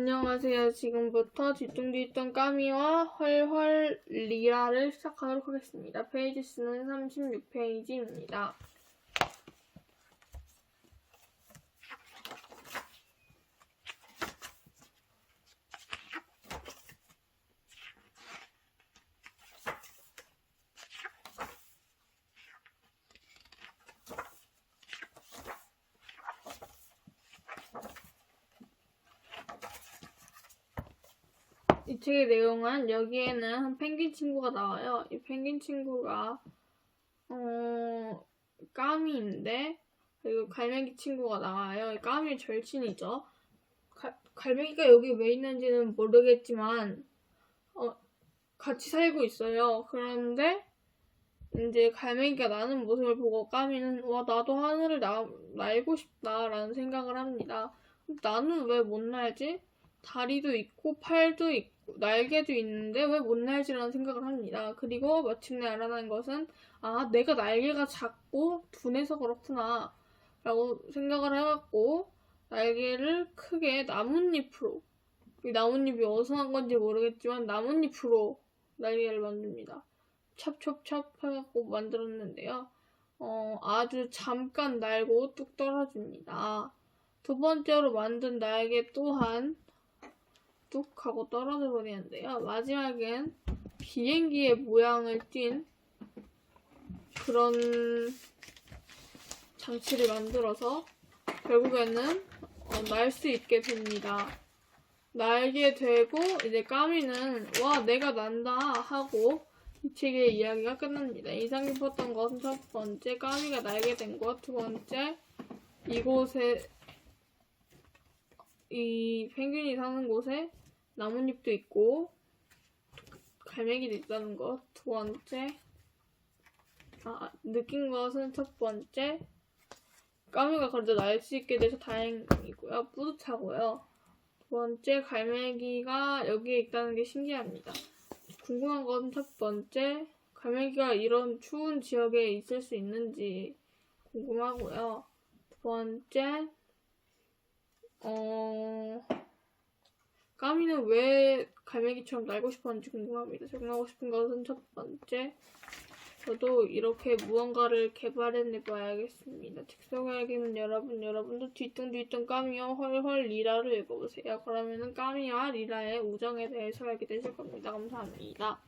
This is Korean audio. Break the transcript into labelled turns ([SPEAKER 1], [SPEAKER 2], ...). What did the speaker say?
[SPEAKER 1] 안녕하세요. 지금부터 뒤뚱뒤뚱 까미와 헐헐 리라를 시작하도록 하겠습니다. 페이지 수는 36페이지입니다. 이 책의 내용은 여기에는 한 펭귄 친구가 나와요. 이 펭귄 친구가 어 까미인데 그리고 갈매기 친구가 나와요. 이 까미 절친이죠. 가- 갈매기가 여기 왜 있는지는 모르겠지만 어 같이 살고 있어요. 그런데 이제 갈매기가 나는 모습을 보고 까미는 와 나도 하늘을 나, 날고 싶다라는 생각을 합니다. 나는 왜 못 날지? 다리도 있고 팔도 있고 날개도 있는데 왜 못 날지라는 생각을 합니다. 그리고 마침내 알아낸 것은 아 내가 날개가 작고 둔해서 그렇구나 라고 생각을 해갖고 날개를 크게 나뭇잎으로 이 나뭇잎이 어디서 난 건지 모르겠지만 나뭇잎으로 날개를 만듭니다. 찹찹찹 해갖고 만들었는데요. 어, 아주 잠깐 날고 뚝 떨어집니다. 두 번째로 만든 날개 또한 뚝 하고 떨어져 버리는데요. 마지막엔 비행기의 모양을 띤 그런 장치를 만들어서 결국에는 날수 있게 됩니다. 날게 되고 이제 까미는 와 내가 난다 하고 이 책의 이야기가 끝납니다. 인상 깊었던 것은 첫 번째 까미가 날게 된 것, 두 번째 이곳에 이 펭귄이 사는 곳에 나뭇잎도 있고 갈매기도 있다는 것. 두 번째 아, 느낀 것은 첫 번째 까미가 그래도 날 수 있게 돼서 다행이고요. 뿌듯하고요. 두 번째 갈매기가 여기에 있다는 게 신기합니다. 궁금한 것은 첫 번째 갈매기가 이런 추운 지역에 있을 수 있는지 궁금하고요. 두 번째 어 까미는 왜 갈매기처럼 날고 싶었는지 궁금합니다. 적용하고 싶은 것은 첫 번째 저도 이렇게 무언가를 개발해내 봐야겠습니다. 책 속에는 여러분, 여러분도 뒤뚱뒤뚱 까미와 헐헐 리라를 읽어보세요. 그러면은 까미와 리라의 우정에 대해서 알게 되실 겁니다. 감사합니다.